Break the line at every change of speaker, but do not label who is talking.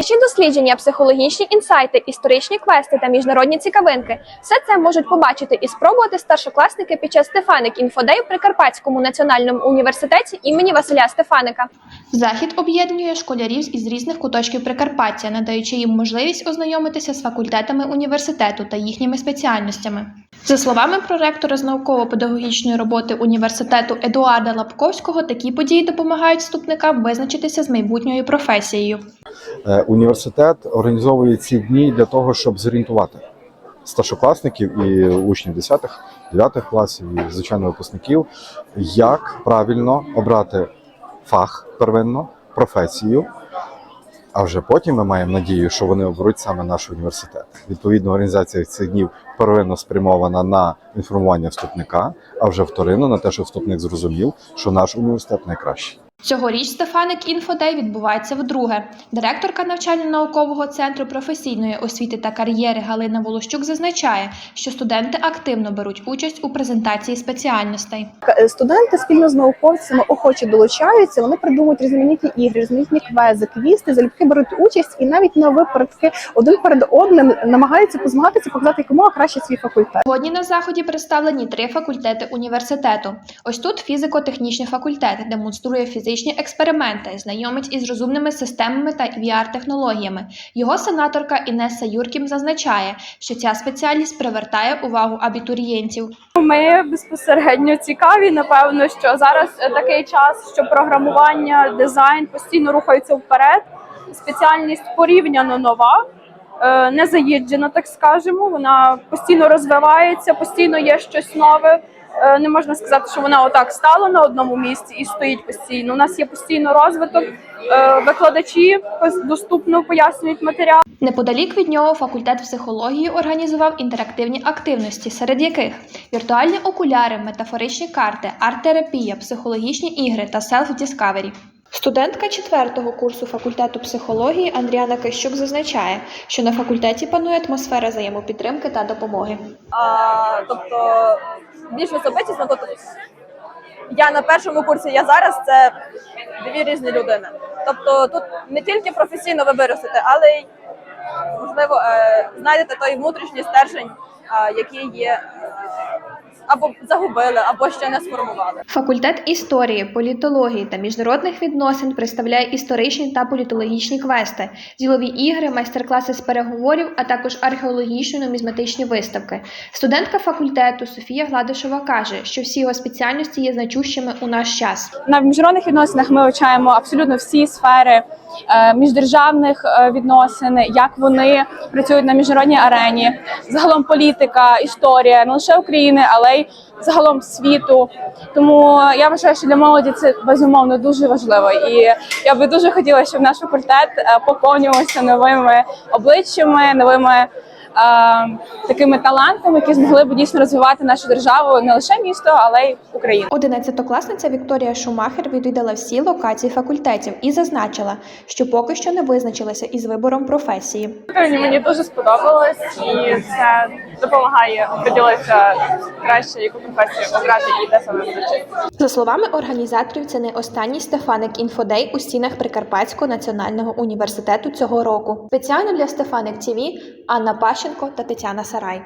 Наші дослідження, психологічні інсайти, історичні квести та міжнародні цікавинки все це можуть побачити і спробувати старшокласники під час Стефаник інфодей в Прикарпатському національному університеті імені Василя Стефаника.
Захід об'єднує школярів із різних куточків Прикарпаття, надаючи їм можливість ознайомитися з факультетами університету та їхніми спеціальностями. За словами проректора з науково-педагогічної роботи університету Едуарда Лапковського, такі події допомагають вступникам визначитися з майбутньою професією.
Е, Університет організовує ці дні для того, щоб зорієнтувати старшокласників і учнів 10-х, 9-х класів, і звичайно випускників, як правильно обрати фах первинно, професію. А вже потім ми маємо надію, що вони оберуть саме наш університет. Відповідно, організація цих днів первинно спрямована на інформування вступника, а вже вторинно на те, що вступник зрозумів, що наш університет найкращий.
Цьогоріч Стефаник Інфодей відбувається вдруге. Директорка навчально-наукового центру професійної освіти та кар'єри Галина Волощук зазначає, що студенти активно беруть участь у презентації спеціальностей.
Е, Студенти спільно з науковцями охоче долучаються. Вони придумують різноманітні ігри, різноманітні квези, квісти, залюбки беруть участь і навіть на випередки один перед одним намагаються позмагатися, показати якомога краще свій факультет.
Сьогодні на заході представлені три факультети університету. Ось тут фізико-технічний факультет демонструє фізичні експерименти, знайомить із розумними системами та VR-технологіями. Його сенаторка Інеса Юркім зазначає, що ця спеціальність привертає увагу абітурієнтів.
Ми безпосередньо цікаві. Напевно, що зараз такий час, що програмування, дизайн постійно рухаються вперед. Спеціальність порівняно нова, не заїджена, так скажемо. Вона постійно розвивається, постійно є щось нове. Е, Не можна сказати, що вона отак стала на одному місці і стоїть постійно. У нас є постійно розвиток. Е, Викладачі доступно пояснюють матеріал.
Неподалік від нього факультет психології організував інтерактивні активності, серед яких віртуальні окуляри, метафоричні карти, арт-терапія, психологічні ігри та селф-діскавері. Студентка четвертого курсу факультету психології Андріана Кищук зазначає, що на факультеті панує атмосфера взаємопідтримки та допомоги.
А, тобто більш особистісно, тобто я на першому курсі, я зараз це дві різні людини. Тобто тут не тільки професійно ви виростете, але й можливо е, знайдете той внутрішній стержень, який є е, або загубили, або ще не сформували.
Факультет історії, політології та міжнародних відносин представляє історичні та політологічні квести, ділові ігри, майстер-класи з переговорів, а також археологічно-нумізматичні виставки. Студентка факультету Софія Гладишева каже, що всі його спеціальності є значущими у наш час.
На міжнародних відносинах ми вивчаємо абсолютно всі сфери е, міждержавних е, відносин, як вони працюють на міжнародній арені, загалом політика, історія не лише України, але й загалом світу. Тому я вважаю, що для молоді це безумовно дуже важливо. І я би дуже хотіла, щоб наш факультет е, поповнювався новими обличчями, новими. Е, Такими талантами, які змогли б дійсно розвивати нашу державу не лише місто, але й Україну.
Одинадцятокласниця Вікторія Шумахер відвідала всі локації факультетів і зазначила, що поки що не визначилася із вибором професії.
Мені мені дуже сподобалось, і це допомагає приділитися краще, яку професію обрати і де саме вчити.
За словами організаторів, це не останній Стефаник Інфодей у стінах Прикарпатського національного університету цього року. Спеціально для Стефаник ТІВІ Анна Пащенко та Тетяна Сарай.